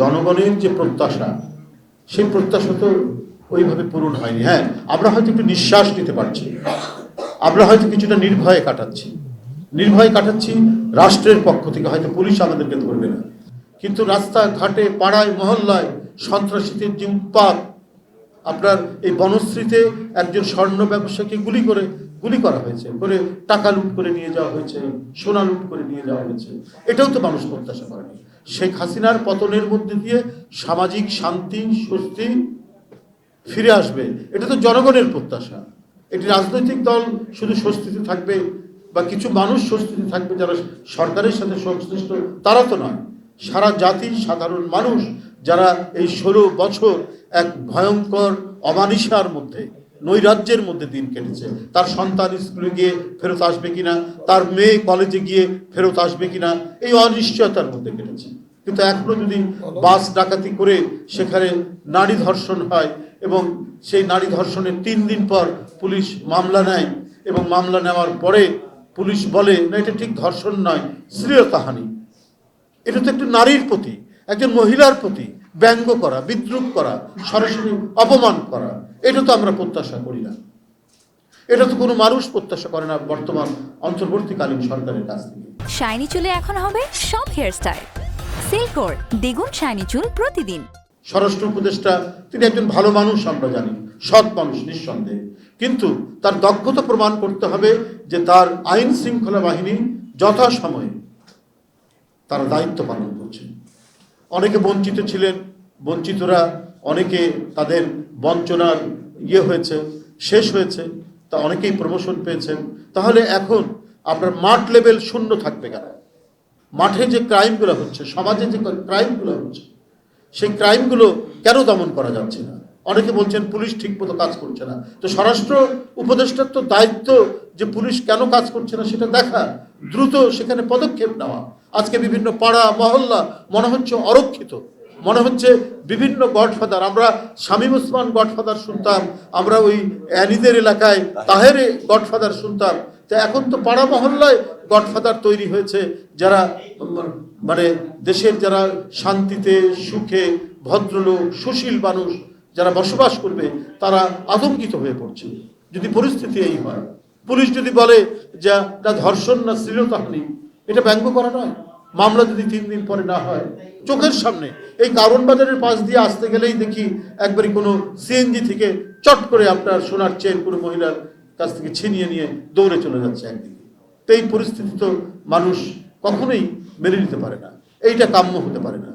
জনগণের যে প্রত্যাশা, সেই প্রত্যাশা তো ওইভাবে পূরণ হয়নি। হ্যাঁ আমরা হয়তো একটু নিঃশ্বাস নিতে পারছি। আমরা হয়তো কিছুটা নির্ভয়ে কাটাচ্ছি। নির্ভয়ে কাটাচ্ছি রাষ্ট্রের পক্ষ থেকে, হয়তো পুলিশ আমাদেরকে ধরবে না। কিন্তু রাস্তা ঘাটে পাড়ায়, মহল্লায় সন্ত্রাসীদের যে উৎপাত, আপনার এই বনশ্রীতে একজন স্বর্ণ ব্যবসাকে গুলি করে, গুলি করা হয়েছে, করে টাকা লুট করে নিয়ে যাওয়া হয়েছে, সোনা লুট করে নিয়ে যাওয়া হয়েছে। এটাও তো মানুষ প্রত্যাশা করেনি। শেখ হাসিনার পতনের মধ্যে দিয়ে সামাজিক শান্তি, স্বস্তি ফিরে আসবে। এটা তো জনগণের প্রত্যাশা। এটি রাজনৈতিক দল শুধু স্বস্তিতে থাকবে বা কিছু মানুষ স্বস্তিতে থাকবে যারা সরকারের সাথে সংশ্লিষ্ট, তারা তো নয়। সারা জাতি সাধারণ মানুষ যারা এই ষোলো বছর এক ভয়ঙ্কর, অমানিসার মধ্যে নৈরাজ্যের মধ্যে দিন কেটেছে। তার সন্তান স্কুলে গিয়ে ফেরত আসবে কিনা, তার মেয়ে কলেজে গিয়ে ফেরত আসবে কিনা, এই অনিশ্চয়তার মধ্যে কেটেছে। কিন্তু এখনও যদি বাস ডাকাতি করে সেখানে নারী ধর্ষণ হয় এবং সেই নারী ধর্ষণের তিন দিন পর পুলিশ মামলা নেয় এবং মামলা নেওয়ার পরে পুলিশ বলে, না, এটা ঠিক ধর্ষণ নয় শ্লীলতাহানি এটা তো একটু নারীর প্রতি, একজন মহিলার প্রতি। ব্যঙ্গ করা বিদ্রুপ করা সরাসরি অপমান করা এটা তো আমরা প্রত্যাশা করি না। এটা তো কোনো মানুষ প্রত্যাশা করে না বর্তমান অন্তর্বর্তীকালীন সরকারের কাছ থেকে। শাইনি চুলে এখন হবে সব হেয়ারস্টাইল সিল্কোর দ্বিগুণ শাইনি চুল প্রতিদিন। স্বরাষ্ট্র উপদেষ্টা তিনি একজন ভালো মানুষ আমরা জানি। সৎ মানুষ নিঃসন্দেহে। কিন্তু তার দক্ষতা প্রমাণ করতে হবে যে তার আইন শৃঙ্খলা বাহিনী যথাসময়ে তারা দায়িত্ব পালন করছে। অনেকে বঞ্চিত ছিলেন, বঞ্চিতরা অনেকে তাদের বঞ্চনার ইয়ে হয়েছে, শেষ হয়েছে, তা অনেকেই প্রমোশন পেয়েছেন। তাহলে এখন আপনার মাঠ লেভেল শূন্য থাকবে কেন? মাঠে যে ক্রাইমগুলো হচ্ছে, সমাজে যে ক্রাইমগুলো হচ্ছে, সেই ক্রাইমগুলো কেন দমন করা যাচ্ছে না? অনেকে বলছেন পুলিশ ঠিকমতো কাজ করছে না। তো স্বরাষ্ট্র উপদেষ্টার তো দায়িত্ব যে পুলিশ কেন কাজ করছে না সেটা দেখা, দ্রুত সেখানে পদক্ষেপ নেওয়া। আজকে বিভিন্ন পাড়া, মহল্লা, মনে হচ্ছে অরক্ষিত। মনে হচ্ছে বিভিন্ন গডফাদার, আমরা শামীম ওসমান গডফাদার শুনতাম, আমরা ওই অ্যানিদের এলাকায় তাহেরে গডফাদার শুনতাম। তো এখন তো পাড়া, মহল্লায় গডফাদার তৈরি হয়েছে, যারা মানে দেশের যারা শান্তিতে, সুখে, ভদ্রলোক, সুশীল মানুষ যারা বসবাস করবে, তারা আতঙ্কিত হয়ে পড়ছে। যদি পরিস্থিতি এই হয়, পুলিশ যদি বলে যা, না, ধর্ষণ না শ্লীলতাহানি এটা ব্যঙ্গ করা নয়। মামলা যদি তিন দিন পরে না হয়, চোখের সামনে এই কারণ বাজারের পাশ দিয়ে আসতে গেলেই দেখি একবারই কোনো সিএনজি থেকে চট করে আপনার সোনার চেন কোনো মহিলার কাছ থেকে ছিনিয়ে নিয়ে দৌড়ে চলে যাচ্ছে একদিকে। তো এই পরিস্থিতি তো মানুষ কখনোই মেনে নিতে পারে না। এইটা কাম্য হতে পারে না।